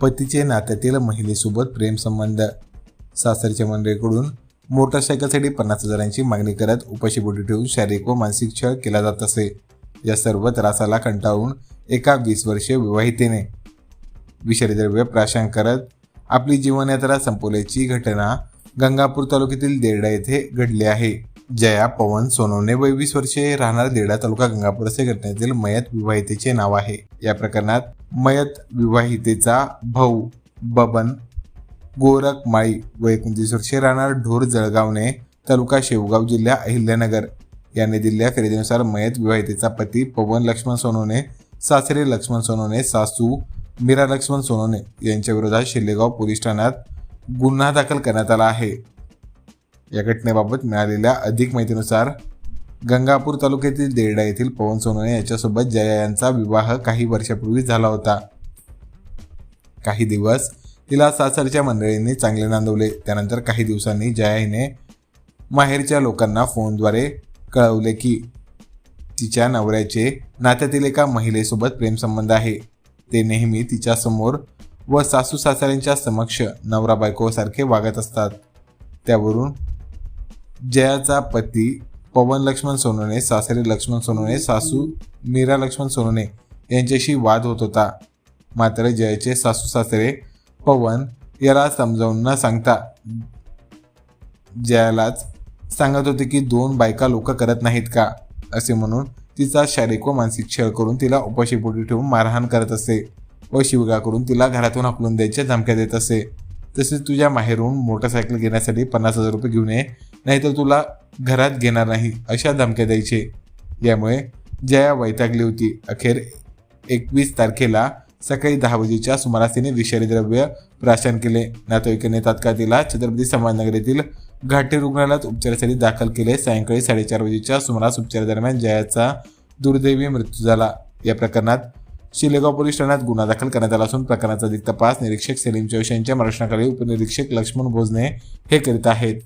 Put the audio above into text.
पतीचे नात्यातील महिलेसोबत प्रेमसंबंध सासरच्या मंडळीकडून मोटरसायकलसाठी पन्नास हजारांची मागणी करत उपाशीपोटी ठेवून शारीरिक व मानसिक छळ केला जात असे. या सर्व त्रासाला कंटाळून एका वीस वर्षीय विवाहितेने विषारी द्रव्य प्राशन करत आपली जीवनयात्रा संपवल्याची घटना गंगापूर तालुक्यातील देरडा येथे घडली आहे. जया पवन सोनवणे वय वीस वर्षे राहणार देडा तालुका गंगापूर असे घटनेतील मयत विवाहितेचे नाव आहे. या प्रकरणात मयत विवाहितेचा भाऊ बबन गोरख माळी व एकोणतीस वर्षे राहणार ढोर जळगावने तालुका शेवगाव जिल्हा अहिल्यानगर. यांनी दिलेल्या खरेदीनुसार मयत विवाहितेचा पती पवन लक्ष्मण सोनवणे सासरे लक्ष्मण सोनवणे सासू मीरा लक्ष्मण सोनवणे यांच्या विरोधात शिल्लेगाव पोलीस ठाण्यात गुन्हा दाखल करण्यात आला आहे. या घटनेबाबत मिळालेल्या अधिक माहितीनुसार गंगापूर तालुक्यातील देरडा येथील पवन सोनवणे याच्यासोबत जया यांचा विवाह काही वर्षापूर्वी झाला होता. काही दिवस तिला सासरच्या मंडळींनी चांगले नांदवले. त्यानंतर काही दिवसांनी जया हिने माहेरच्या लोकांना फोनद्वारे कळवले की तिच्या नवऱ्याचे नात्यातील एका महिलेसोबत प्रेमसंबंध आहे. ते नेहमी तिच्यासमोर व सासू सासऱ्यांच्या समक्ष नवरा बायकोसारखे वागत असतात. त्यावरून जयाचा पती पवन लक्ष्मण सोनवणे सासरे लक्ष्मण सोनवणे सासू मीरा लक्ष्मण सोनवणे यांच्याशी वाद होत होता. मात्र जयाचे सासू सासरे पवन याला समजावून न सांगता जयालाच सांगत होते की दोन बायका लोक करत नाहीत का? असे म्हणून तिचा शारीरिक व मानसिक छळ करून तिला उपाशीपोटी ठेवून मारहाण करत असे व शिवगा करून तिला घरातून हाकलून द्यायच्या धमक्या देत असे. तसेच तुझ्या माहेरून मोटरसायकल घेण्यासाठी पन्नास हजार रुपये घेऊन ये. नाहीतर तुला घरात घेणार नाही अशा धमक्या द्यायचे. यामुळे जया वैतागली होती. अखेर एकवीस तारखेला सकाळी दहा वाजेच्या सुमारास तिने विषारी द्रव्य प्राशन केले. नातेवाईकांनी तात्काळ तिला छत्रपती संभाजीनगर येथील घाटी रुग्णालयात उपचारासाठी दाखल केले. सायंकाळी साडेचार वाजेच्या सुमारास उपचारादरम्यान जयाचा दुर्दैवी मृत्यू झाला. या प्रकरणात शिलेगाव पोलीस ठाण्यात गुन्हा दाखल करण्यात आला असून प्रकरणाचा अधिक तपास निरीक्षक सलीम चौश यांच्या मार्गदर्शनाखाली उपनिरीक्षक लक्ष्मण भोजने हे करीत आहेत.